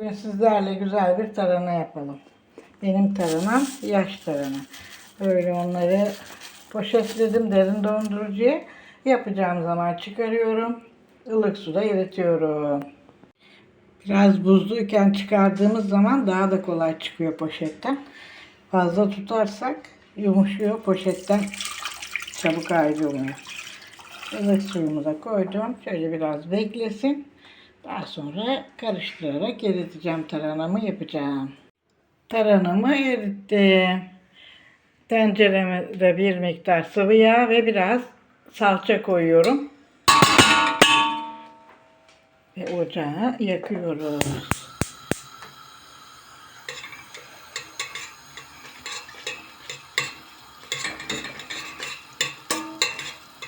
Bugün sizlerle güzel bir tarhana yapalım. Benim tarhanam yaş tarhana. Böyle onları poşetledim derin dondurucuya. Yapacağım zaman çıkarıyorum. Ilık suda eritiyorum. Biraz buzluyken çıkardığımız zaman daha da kolay çıkıyor poşetten. Fazla tutarsak yumuşuyor poşetten çabuk ayrılmıyor. Ilık suyumu koydum. Şöyle biraz beklesin. Daha sonra karıştırarak eriteceğim taranamı yapacağım. Taranamı erittim. Tencereme de bir miktar sıvı yağ ve biraz salça koyuyorum. Ve ocağı yakıyoruz.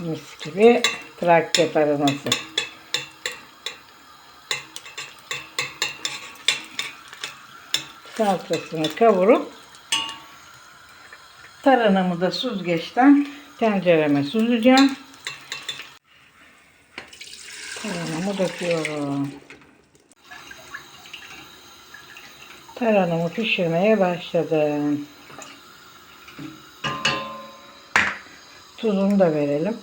Mis gibi trakya taranası. Salçasını kavurup taranamı da süzgeçten tencereme süzeceğim. Taranamı döküyorum. Taranamı pişirmeye başladım. Tuzunu da verelim.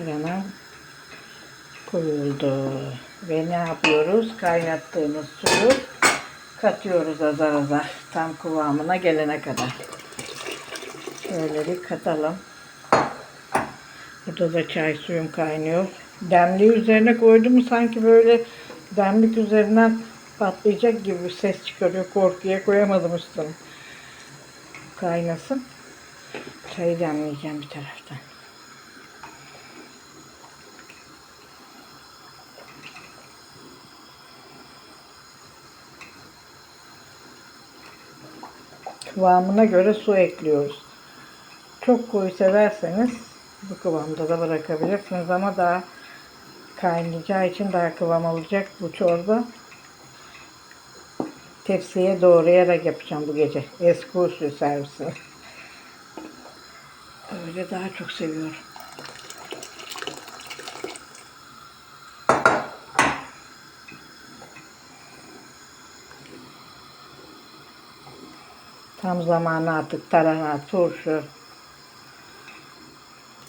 Tarhana koyuldu. Ve ne yapıyoruz? Kaynattığımız suyu katıyoruz azar azar. Tam kıvamına gelene kadar. Şöyle bir katalım. Burada da çay suyum kaynıyor. Demliği üzerine koydum sanki böyle demlik üzerinden patlayacak gibi ses çıkarıyor. Korkuya koyamadım üstüne. Kaynasın. Çayı demleyeceğim bir taraftan. Kıvamına göre su ekliyoruz. Çok koyu severseniz bu kıvamda da bırakabilirsiniz ama daha kaynayacağı için daha kıvam alacak bu çorba. Tepsiye doğrayarak yapacağım bu gece. Eski usul servisini. Öyle daha çok seviyorum. Tam zamanı artık tarhana, turşu.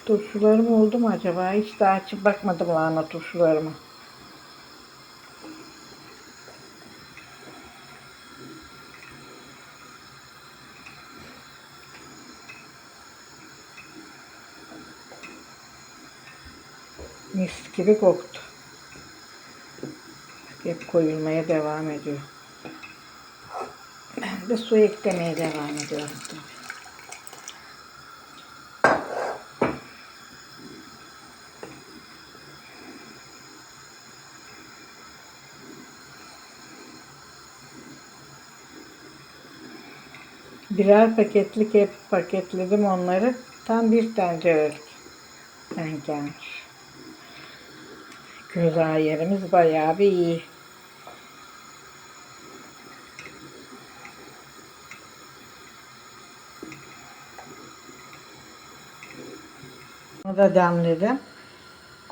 Turşularım oldu mu acaba? Hiç daha açıp bakmadım lahana turşularıma. Mis gibi koktu. Hep koyulmaya devam ediyor. De su eklemeye devam ediyorum. Birer paketlik hep paketledim onları. Tam bir tencerelik denk gelmiş. Göz yerimiz bayağı bir iyi. Bunu da demledim.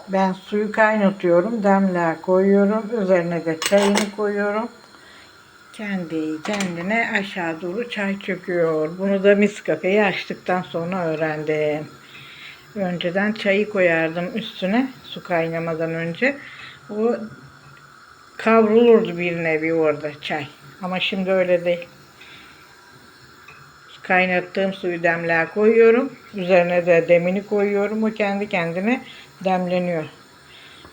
Ben suyu kaynatıyorum. Demliğe koyuyorum. Üzerine de çayını koyuyorum. Kendi kendine aşağı doğru çay çöküyor. Bunu da mis kafeyi açtıktan sonra öğrendim. Önceden çayı koyardım üstüne su kaynamadan önce. O kavrulurdu bir nevi orada çay. Ama şimdi öyle değil. Kaynattığım suyu demliğe koyuyorum. Üzerine de demini koyuyorum. O kendi kendine demleniyor.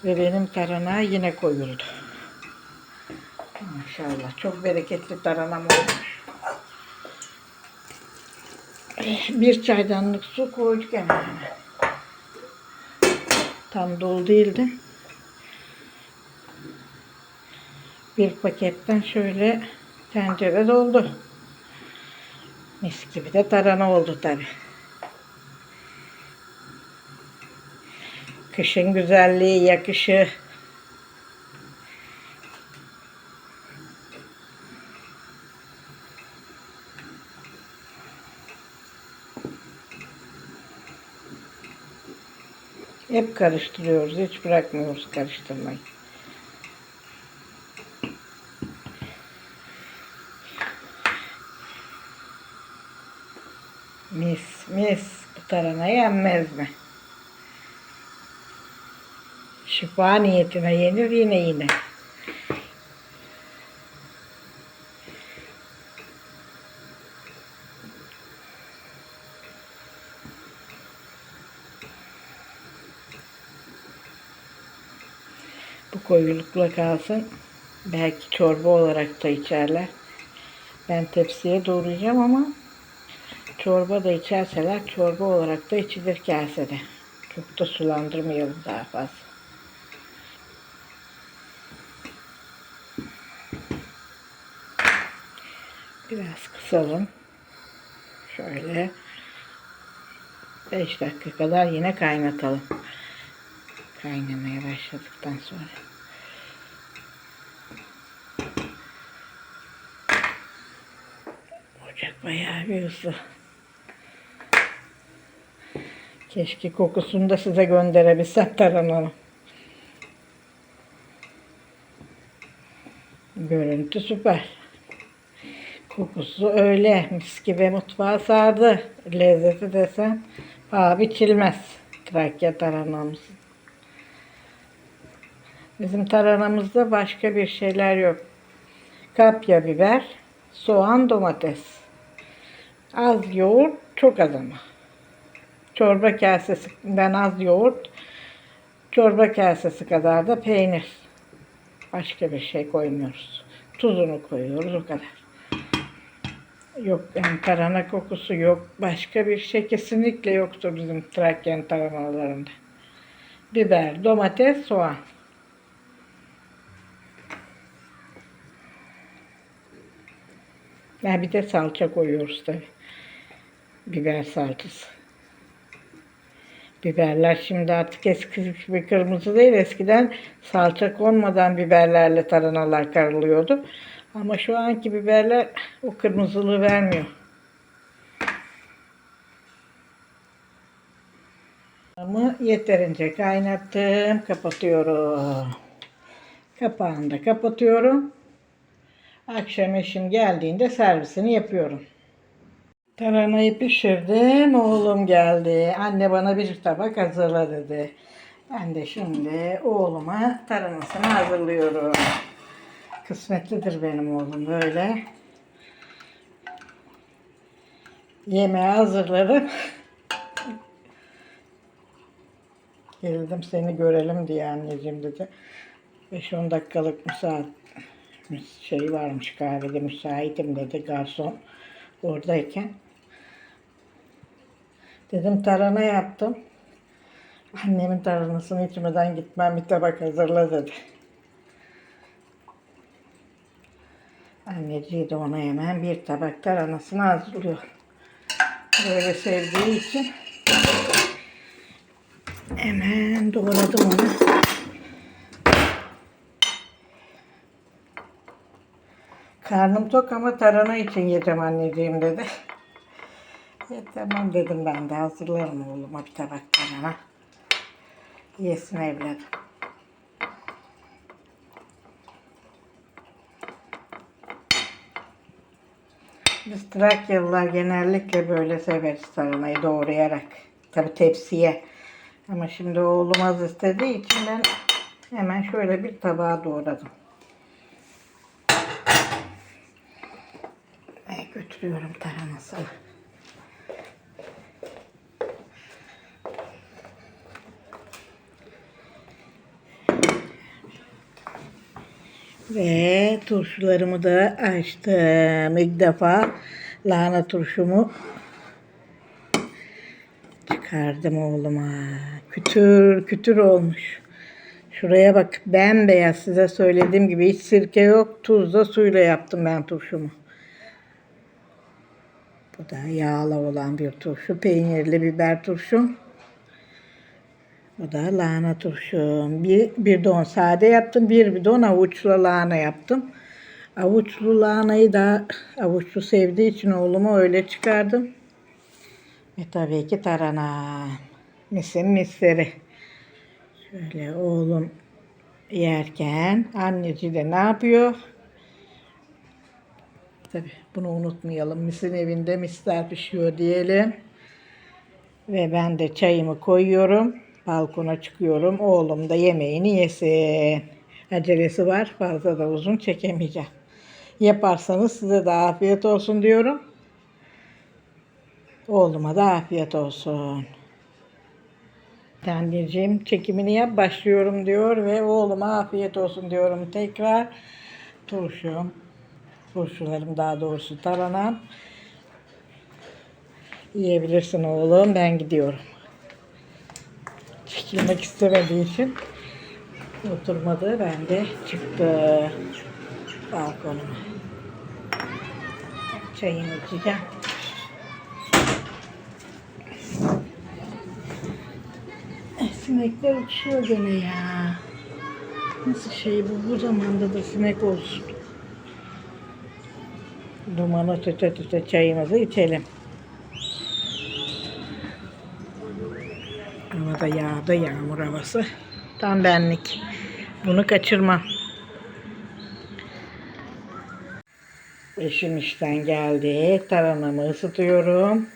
Ve benim tarhana yine koyuldu. Maşallah. Çok bereketli tarhanam olmuş. Bir çaydanlık su koyduk hemen. Tam dolu değildi. Bir paketten şöyle tencere doldu. Mis gibi de tarhana oldu tabi. Kışın güzelliği, yakışı. Hep karıştırıyoruz, hiç bırakmıyoruz karıştırmayı. Mis mis. Bu tarhana yenmez mi? Şifa niyetine yenir yine yine. Bu koyulukla kalsın. Belki çorba olarak da içerler. Ben tepsiye doğrayacağım ama çorba da içerseler çorba olarak da içilir kasede. Çok da sulandırmayalım daha fazla. Biraz kısalım. Şöyle 5 dakika kadar yine kaynatalım. Kaynamaya başladıktan sonra. Ocak bayağı bir hızlı. Keşke kokusunu da size gönderebilsem tarananın. Görüntü süper. Kokusu öyle mis gibi mutfağı sardı. Lezzeti desen paha biçilmez. Trakya taranamız. Bizim taranamızda başka bir şeyler yok. Kapya biber, soğan, domates. Az yoğurt, çok az ama. Çorba kasesinden az yoğurt, çorba kasesi kadar da peynir. Başka bir şey koymuyoruz. Tuzunu koyuyoruz o kadar. Yok yani tarhana kokusu yok. Başka bir şey kesinlikle yoktur bizim Trakyan tarhanalarında. Biber, domates, soğan. Ya bir de salça koyuyoruz tabi. Biber salçası. Biberler şimdi artık eski gibi kırmızı değil. Eskiden salça konmadan biberlerle tarhanalar karılıyordu. Ama şu anki biberler o kırmızılığı vermiyor. Ama yeterince kaynattım. Kapatıyorum. Kapağını da kapatıyorum. Akşam eşim geldiğinde servisini yapıyorum. Taranayı pişirdim. Oğlum geldi. Anne bana bir tabak hazırla dedi. Ben de şimdi oğluma taranasını hazırlıyorum. Kısmetlidir benim oğlum böyle. Yemeği hazırlarım. Geldim seni görelim diye anneciğim dedi. 5-10 dakikalık müsaade şey varmış kahvede müsaitim dedi garson oradayken. Dedim tarhana yaptım. Annemin tarhanasını içmeden gitmem bir tabak hazırla dedi. Anneciği de ona hemen bir tabak tarhanasını hazırlıyor. Böyle sevdiği için hemen doğradım onu. Karnım tok ama tarhana için yiyeceğim anneciğim dedi. E, tamam dedim ben de hazırlarım oğluma bir tabak tarhana. Yesin evladım. Biz Trakyalılar genellikle böyle severiz tarhanayı doğrayarak. Tabi tepsiye. Ama şimdi oğlum az istediği için ben hemen şöyle bir tabağa doğradım. Ve götürüyorum tarhanasını. Ve turşularımı da açtım. İlk defa lahana turşumu çıkardım oğluma. Kütür kütür olmuş. Şuraya bak bembeyaz size söylediğim gibi hiç sirke yok. Tuzla suyla yaptım ben turşumu. Bu da yağlı olan bir turşu. Peynirli biber turşum. Bu da lahana turşum. Bir bidon sade yaptım. Bir bidon avuçlu lahana yaptım. Avuçlu lahanayı da avuçlu sevdiği için oğluma öyle çıkardım. Ve tabii ki tarhana. Misin misleri. Şöyle oğlum yerken anneci de ne yapıyor? Tabii bunu unutmayalım. Misin evinde misler pişiyor diyelim. Ve ben de çayımı koyuyorum. Balkona çıkıyorum. Oğlum da yemeğini yesin. Acelesi var. Fazla da uzun çekemeyeceğim. Yaparsanız size de afiyet olsun diyorum. Oğluma da afiyet olsun. Anneciğim çekimini yap başlıyorum diyor ve oğluma afiyet olsun diyorum tekrar. Turşum, turşularım daha doğrusu taranam. Yiyebilirsin oğlum ben gidiyorum. Çekilmek istemediği için oturmadı ben de çıktı balkonuma. Çayımı içeceğim. Eh, Sinekler uçuyor gene ya. Nasıl şey bu? Bu zamanda da sinek olsun. Dumanı tüte tüte çayımızı içelim. Hava da yağdı yağmur havası. Tam benlik. Bunu kaçırmam. Eşim işten geldi. Taranamı ısıtıyorum.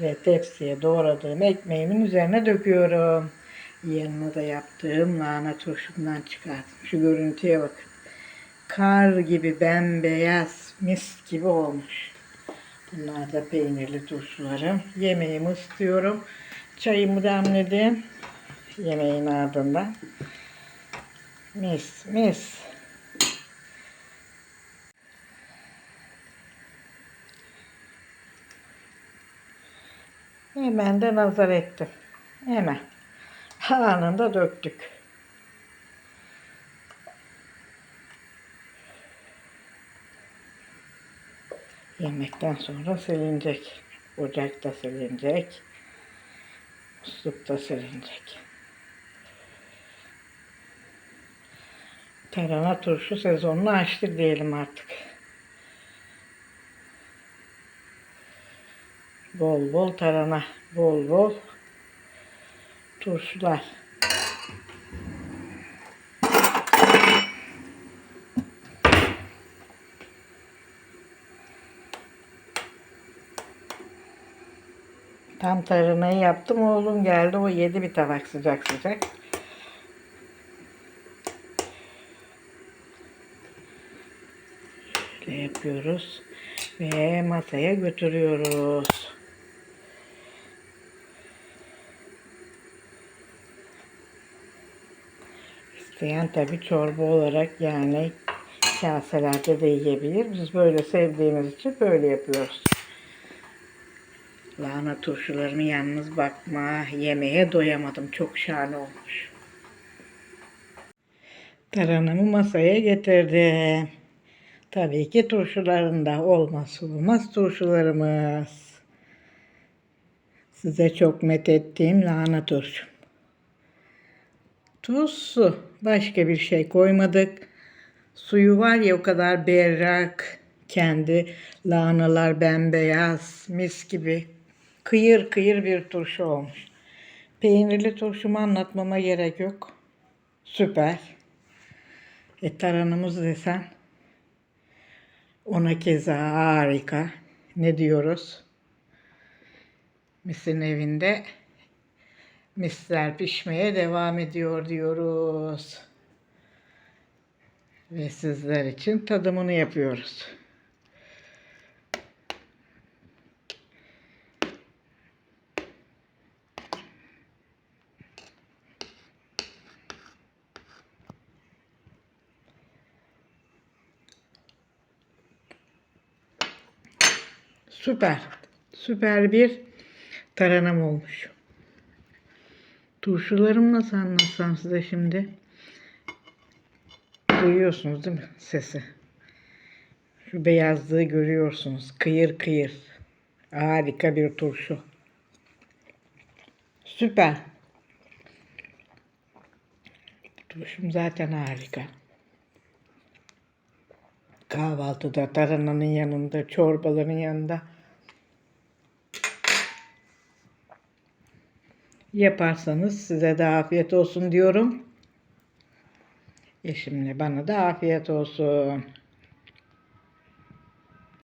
Ve tepsiye doğradığım ekmeğimin üzerine döküyorum. Yanına da yaptığım lahana turşumdan çıkardım. Şu görüntüye bakın. Kar gibi bembeyaz, mis gibi olmuş. Bunlar da peynirli turşularım. Yemeğimi ısıtıyorum. Çayımı demledim. Yemeğin ardından. Mis, mis. Hemen de nazar ettim. Hemen. Anında döktük. Yemekten sonra silinecek. Ocakta silinecek. Muslukta silinecek. Tarhana turşu sezonunu açtı diyelim artık. Bol bol tarhana, bol bol turşular. Tam tarhanayı yaptım. Oğlum geldi. O yedi bir tabak sıcak sıcak. Şöyle yapıyoruz. Ve masaya götürüyoruz. İsteyen tabi çorba olarak yani kaselerde de yiyebilir. Biz böyle sevdiğimiz için böyle yapıyoruz. Lahana turşularımı yalnız bakma yemeğe doyamadım. Çok şahane olmuş. Taranımı masaya getirdim. Tabii ki turşularında olmaz olmaz turşularımız. Size çok met ettiğim lahana turşu. Tuz, su. Başka bir şey koymadık. Suyu var ya o kadar berrak. Kendi lahanalar bembeyaz, mis gibi. Kıyır kıyır bir turşu olmuş. Peynirli turşumu anlatmama gerek yok. Süper. E taranımız desen ona keza harika. Ne diyoruz? Misin evinde misler pişmeye devam ediyor diyoruz. Ve sizler için tadımını yapıyoruz. Süper. Süper bir taranam olmuş. Turşularım nasıl anlatsam size şimdi? Duyuyorsunuz değil mi sesi? Şu beyazlığı görüyorsunuz. Kıyır kıyır. Harika bir turşu. Süper. Turşum zaten harika. Kahvaltıda, tarananın yanında, çorbaların yanında. Yaparsanız size de afiyet olsun diyorum. Eşimle bana da afiyet olsun.